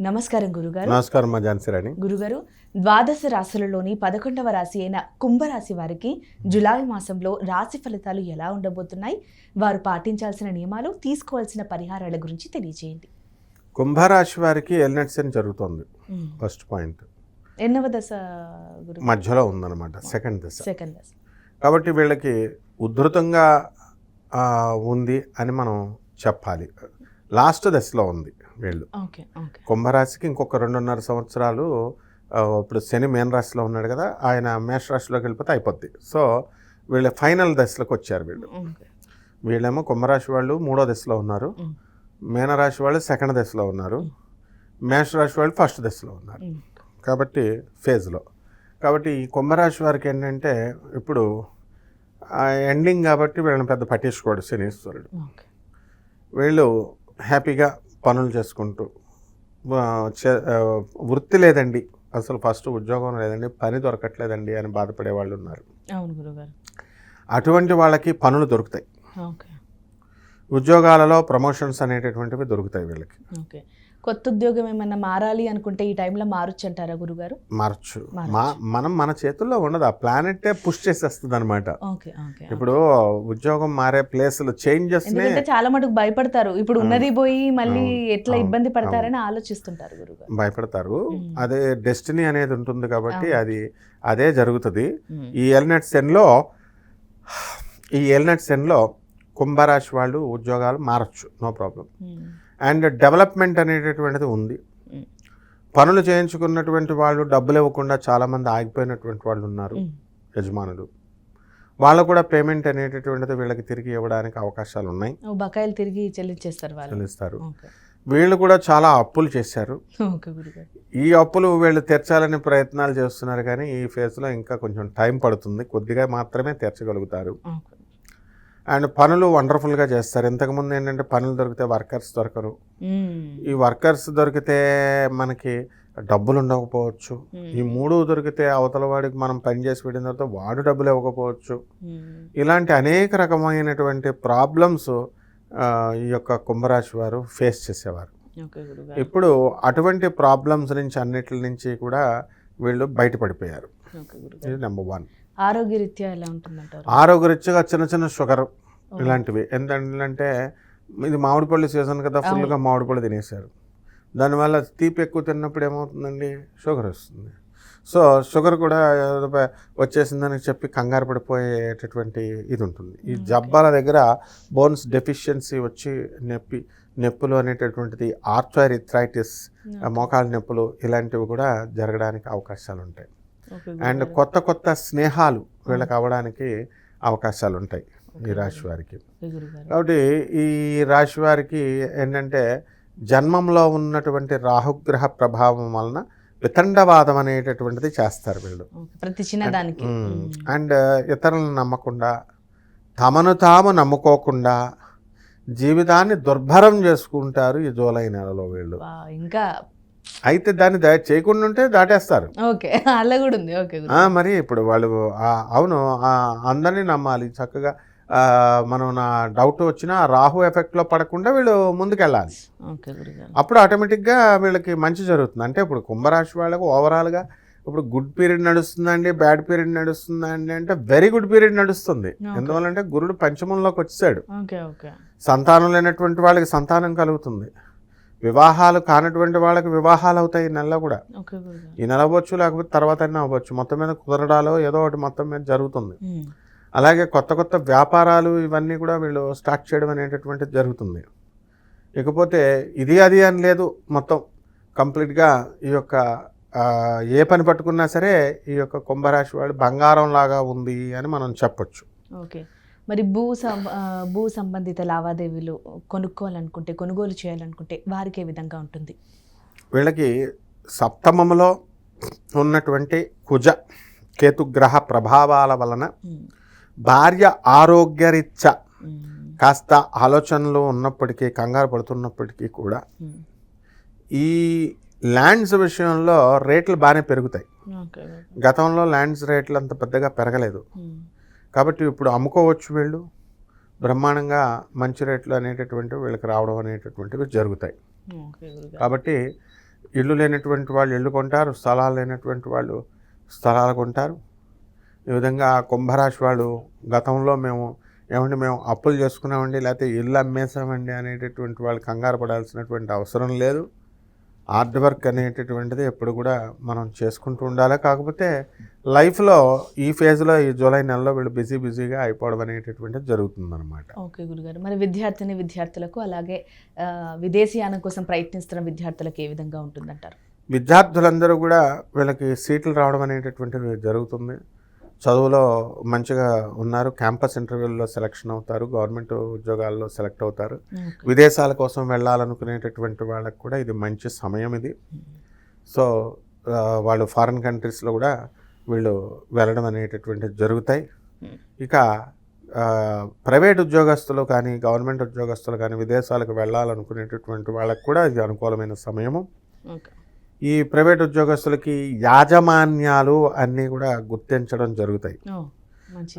నమస్కారం గురుగారు. నమస్కారం మా ఝాన్సీ రాణి. గురుగారు ద్వాదశ రాశులలోని పదకొండవ రాశి అయిన కుంభరాశి వారికి జులై మాసంలో రాశి ఫలితాలు ఎలా ఉండబోతున్నాయి? వారు పాటించాల్సిన నియమాలు తీసుకోవాల్సిన పరిహారాల గురించి తెలియజేయండి. కుంభరాశి వారికి ఎల్నెట్సన్ జరుగుతుంది. First point. ఎన్నవ దశ మధ్యలో ఉందన్నమాట సెకండ్ దశ. సెకండ్ దశ. కాబట్టి వీళ్ళకి ఉధృతంగా ఉంది అని మనం చెప్పాలి. లాస్ట్ దశలో ఉంది వీళ్ళు. కుంభరాశికి ఇంకొక రెండున్నర సంవత్సరాలు ఇప్పుడు శని మేన రాశిలో ఉన్నాడు కదా ఆయన మేష రాశిలోకి వెళ్ళిపోతే అయిపోద్ది. సో వీళ్ళ ఫైనల్ దశలోకి వచ్చారు వీళ్ళు. వీళ్ళేమో కుంభరాశి వాళ్ళు మూడో దశలో ఉన్నారు. మీనరాశి వాళ్ళు సెకండ్ దశలో ఉన్నారు. మేషరాశి వాళ్ళు ఫస్ట్ దశలో ఉన్నారు. కాబట్టి ఫేజ్లో. కాబట్టి ఈ కుంభరాశి వారికి ఏంటంటే ఇప్పుడు ఎండింగ్ కాబట్టి వీళ్ళని పెద్ద పట్టించుకోడు శనీశ్వరుడు వీళ్ళు హ్యాపీగా పనులు చేసుకుంటూ వృత్తి లేదండి. అసలు ఫస్ట్ ఉద్యోగం లేదండి పని దొరకట్లేదండి అని బాధపడే వాళ్ళు ఉన్నారు. అటువంటి వాళ్ళకి పనులు దొరుకుతాయి. ఉద్యోగాలలో ప్రమోషన్స్ అనేటటువంటివి దొరుకుతాయి వీళ్ళకి. ఓకే. కొత్త ఉద్యోగం ఏమన్నా మారాలి అనుకుంటే ఈ టైంలో మారొచ్చు అంటారా గురుగారు? మార్చు మనం మన చేతుల్లో ఉండదు. ఆ ప్లానెటే పుష్ చేసేస్తుంది అనమాట ఇప్పుడు ఉద్యోగం మారే ప్లేసులు చేంజెస్ చాలా మటుకు భయపడతారు. ఇప్పుడు ఉన్నది పోయి మళ్ళీ. ఎట్లా. ఇబ్బంది పడతారని ఆలోచిస్తుంటారు గురుగారు. భయపడతారు. అదే డెస్టినీ అనేది ఉంటుంది కాబట్టి. అది అదే జరుగుతుంది. ఈ ఎల్నెట్ సెన్లో ఈ ఎల్నెట్ సెన్లో కుంభరాశి వాళ్ళు ఉద్యోగాలు మారచ్చు. No problem. అండ్ డెవలప్మెంట్ అనేటటువంటిది ఉంది. మ్మ్. పనులు చేయించుకున్నటువంటి వాళ్ళు డబ్బులు ఇవ్వకుండా చాలామంది ఆగిపోయినటువంటి వాళ్ళు ఉన్నారు మ్మ్. యజమానులు. వాళ్ళు కూడా పేమెంట్ అనేటటువంటిది వీళ్ళకి తిరిగి ఇవ్వడానికి అవకాశాలు ఉన్నాయి. బకాయిలు తిరిగి చెల్లించేస్తారు వాళ్ళు. చెల్లిస్తారు. వీళ్ళు కూడా చాలా అప్పులు చేశారు. ఈ అప్పులు వీళ్ళు తీర్చాలని ప్రయత్నాలు చేస్తున్నారు కానీ ఈ ఫేజ్లో ఇంకా కొంచెం టైం పడుతుంది. కొద్దిగా మాత్రమే తీర్చగలుగుతారు. అండ్ పనులు వండర్ఫుల్గా చేస్తారు. ఇంతకుముందు ఏంటంటే పనులు దొరికితే వర్కర్స్ దొరకరు. ఈ వర్కర్స్ దొరికితే మనకి డబ్బులు ఉండకపోవచ్చు. ఈ మూడు దొరికితే అవతల వాడికి మనం పని చేసి పెట్టిన తర్వాత వాడు డబ్బులు ఇవ్వకపోవచ్చు. ఇలాంటి అనేక రకమైనటువంటి ప్రాబ్లమ్స్ ఈ యొక్క కుంభరాశి వారు ఫేస్ చేసేవారు. ఇప్పుడు అటువంటి ప్రాబ్లమ్స్ నుంచి అన్నిటి నుంచి కూడా వీళ్ళు బయటపడిపోయారు. ఇది నెంబర్ వన్. ఆరోగ్యరీత్యా ఎలా ఉంటుందంటారు? ఆరోగ్యరీత్యగా చిన్న చిన్న షుగర్. ఇలాంటివి. ఎందుకంటే ఇది మామిడి పళ్ళు సీజన్ కదా ఫుల్గా మామిడి పళ్ళు తినేశారు. దానివల్ల తీపి ఎక్కువ తిన్నప్పుడు ఏమవుతుందండి? షుగర్ వస్తుంది. సో షుగర్ కూడా వచ్చేసిందని చెప్పి కంగారు పడిపోయేటటువంటి ఇది ఉంటుంది. ఈ. జబ్బాల దగ్గర బోన్స్ డెఫిషియన్సీ వచ్చి నొప్పి నొప్పులు అనేటటువంటిది ఆర్థరైథ్రైటిస్ మోకాలు నొప్పులు ఇలాంటివి కూడా జరగడానికి అవకాశాలు ఉంటాయి అండ్. కొత్త కొత్త స్నేహాలు వీళ్ళకి అవ్వడానికి అవకాశాలు ఉంటాయి ఈ రాశి వారికి. కాబట్టి ఈ రాశి వారికి ఏంటంటే జన్మంలో ఉన్నటువంటి రాహుగ్రహ ప్రభావం వలన వితండవాదం అనేటటువంటిది చేస్తారు వీళ్ళు. ప్రతి చిన్నదానికి. అండ్ ఇతరులను నమ్మకుండా తమను తాము నమ్ముకోకుండా జీవితాన్ని దుర్భరం చేసుకుంటారు ఈ జూలై నెలలో వీళ్ళు ఇంకా అయితే దాన్ని చేయకుండా ఉంటే దాటేస్తారు. ఓకే. అలా కూడా ఉంది. ఓకే. మరి ఇప్పుడు వాళ్ళు అవును ఆ, అందరినీ నమ్మాలి. చక్కగా మనం నా డౌట్ వచ్చినా రాహు ఎఫెక్ట్లో పడకుండా వీళ్ళు ముందుకెళ్ళాలి. అప్పుడు ఆటోమేటిక్గా వీళ్ళకి మంచి జరుగుతుంది. అంటే ఇప్పుడు కుంభరాశి వాళ్ళకు ఓవరాల్గా ఇప్పుడు గుడ్ పీరియడ్ నడుస్తుందండి బ్యాడ్ పీరియడ్ నడుస్తుందండి అంటే వెరీ గుడ్ పీరియడ్ నడుస్తుంది. Okay. ఎందువల్లంటే గురుడు పంచమంలోకి వచ్చాడు సంతానం లేనటువంటి వాళ్ళకి సంతానం కలుగుతుంది. వివాహాలు కానటువంటి వాళ్ళకి వివాహాలు అవుతాయి ఈ నెలలో కూడా. ఈ నెల అవ్వచ్చు లేకపోతే తర్వాత అయినా అవ్వచ్చు. మొత్తం మీద కుదరడాలో ఏదో ఒకటి మొత్తం మీద జరుగుతుంది. అలాగే కొత్త కొత్త వ్యాపారాలు ఇవన్నీ కూడా వీళ్ళు స్టార్ట్ చేయడం అనేటటువంటిది జరుగుతుంది. ఇకపోతే ఇది అది అని లేదు మొత్తం. కంప్లీట్గా ఈ యొక్క ఏ పని పట్టుకున్నా సరే ఈ యొక్క కుంభరాశి వాళ్ళు బంగారం లాగా ఉంది అని మనం చెప్పొచ్చు. ఓకే. మరి భూ భూ సంబంధిత లావాదేవీలు కొనుక్కోవాలనుకుంటే కొనుగోలు చేయాలనుకుంటే వారికి ఏ విధంగా ఉంటుంది వీళ్ళకి సప్తమములో ఉన్నటువంటి కుజ కేతుగ్రహ ప్రభావాల వలన. భార్య ఆరోగ్యరీత్యా. కాస్త ఆలోచనలు ఉన్నప్పటికీ కంగారు పడుతున్నప్పటికీ కూడా. ఈ ల్యాండ్స్ విషయంలో రేట్లు బాగానే పెరుగుతాయి గతంలో ల్యాండ్స్ రేట్లు అంత పెద్దగా పెరగలేదు. కాబట్టి ఇప్పుడు అమ్ముకోవచ్చు వీళ్ళు. బ్రహ్మాండంగా మంచి రేట్లు అనేటటువంటివి వీళ్ళకి రావడం అనేటటువంటివి జరుగుతాయి. కాబట్టి ఇల్లు లేనటువంటి వాళ్ళు ఇల్లు కొంటారు స్థలాలు లేనటువంటి వాళ్ళు స్థలాలు కొంటారు. ఈ విధంగా కుంభరాశి వాళ్ళు గతంలో మేము ఏమంటే మేము అప్పులు చేసుకున్నామండి లేకపోతే ఇల్లు అమ్మేసామండి అనేటటువంటి వాళ్ళు కంగారు పడాల్సినటువంటి అవసరం లేదు. హార్డ్ వర్క్ అనేటటువంటిది ఎప్పుడు కూడా మనం చేసుకుంటూ ఉండాలి. కాకపోతే లైఫ్లో ఈ ఫేజ్లో ఈ జూలై నెలలో వీళ్ళు బిజీ బిజీగా అయిపోవడం అనేటటువంటిది జరుగుతుందన్నమాట. ఓకే గురుగారు. మరి విద్యార్థిని విద్యార్థులకు అలాగే విదేశీయానం కోసం ప్రయత్నిస్తున్న విద్యార్థులకు ఏ విధంగా ఉంటుందంటారు? విద్యార్థులందరూ కూడా వీళ్ళకి సీట్లు రావడం అనేటటువంటిది జరుగుతుంది. చదువులో మంచిగా ఉన్నారు. క్యాంపస్ ఇంటర్వ్యూల్లో సెలక్షన్ అవుతారు. గవర్నమెంట్ ఉద్యోగాల్లో సెలెక్ట్ అవుతారు. విదేశాల కోసం వెళ్ళాలనుకునేటటువంటి వాళ్ళకి కూడా ఇది మంచి సమయం ఇది. సో వాళ్ళు ఫారిన్ కంట్రీస్లో కూడా వీళ్ళు వెళ్ళడం అనేటటువంటిది జరుగుతాయి. Hmm. ఇక ప్రైవేట్ ఉద్యోగస్తులు కానీ గవర్నమెంట్ ఉద్యోగస్తులు కానీ విదేశాలకు వెళ్ళాలనుకునేటటువంటి వాళ్ళకి కూడా ఇది అనుకూలమైన సమయము. ఈ ప్రైవేట్ ఉద్యోగస్తులకి యాజమాన్యాలు అన్నీ కూడా గుర్తించడం జరుగుతాయి.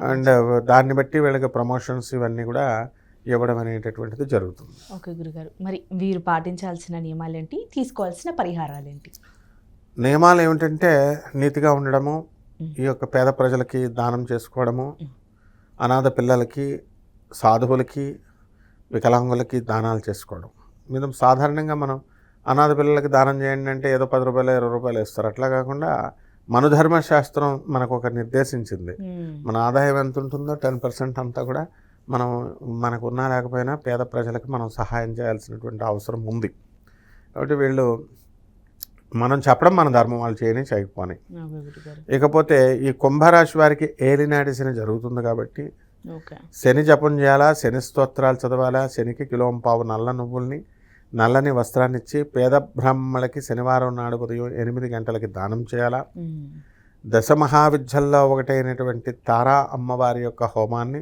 అండ్ దాన్ని బట్టి వీళ్ళకి ప్రమోషన్స్ ఇవన్నీ కూడా ఇవ్వడం అనేటటువంటిది జరుగుతుంది. ఓకే గురుగారు మరి వీరు పాటించాల్సిన నియమాలు ఏంటి తీసుకోవాల్సిన పరిహారాలు ఏంటి నియమాలు ఏమిటంటే నీతిగా ఉండడము. ఈ యొక్క పేద ప్రజలకి దానం చేసుకోవడము. అనాథ పిల్లలకి సాధువులకి వికలాంగులకి దానాలు చేసుకోవడం. మీద సాధారణంగా మనం అనాథ పిల్లలకి దానం చేయండి అంటే ఏదో పది రూపాయలు ఇరవై రూపాయలు ఇస్తారు అట్లా కాకుండా మనుధర్మ శాస్త్రం మనకు ఒక నిర్దేశించింది. మన ఆదాయం ఎంత ఉంటుందో టెన్ పర్సెంట్ అంతా కూడా మనం మనకు ఉన్నా లేకపోయినా పేద ప్రజలకు మనం సహాయం చేయాల్సినటువంటి అవసరం ఉంది. కాబట్టి వీళ్ళు మనం చెప్పడం మన ధర్మం వాళ్ళు చేయని చేయకపోని. ఇకపోతే ఈ కుంభరాశి వారికి ఏలినాటి శని జరుగుతుంది కాబట్టి శని జపం చేయాలా? శని స్తోత్రాలు చదవాలా? శనికి కిలోం పావు నల్ల నువ్వుల్ని నల్లని వస్త్రాన్ని ఇచ్చి పేద బ్రాహ్మణులకి శనివారం నాడు ఉదయం ఎనిమిది గంటలకి దానం చేయాలా. దశ మహావిద్యల్లో ఒకటైనటువంటి తారా అమ్మవారి యొక్క హోమాన్ని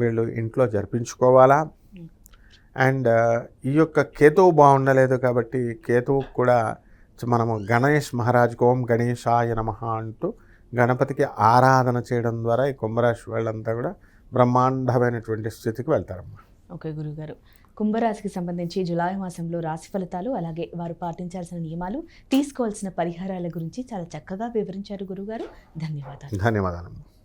వీళ్ళు ఇంట్లో జరిపించుకోవాలా? అండ్ ఈ యొక్క కేతువు బాగుండలేదు కాబట్టి కేతువు కూడా మనము గణేష్ మహారాజ్ ఓం గణేశాయ నమ అంటూ గణపతికి ఆరాధన చేయడం ద్వారా ఈ కుంభరాశి వాళ్ళంతా కూడా బ్రహ్మాండమైనటువంటి స్థితికి వెళ్తారమ్మా. ఓకే గురుగారు. కుంభరాశికి సంబంధించి జులై మాసంలో రాశి ఫలితాలు అలాగే వారు పాటించాల్సిన నియమాలు తీసుకోవాల్సిన పరిహారాల గురించి చాలా చక్కగా వివరించారు గురుగారు. ధన్యవాదాలు. ధన్యవాదాలు.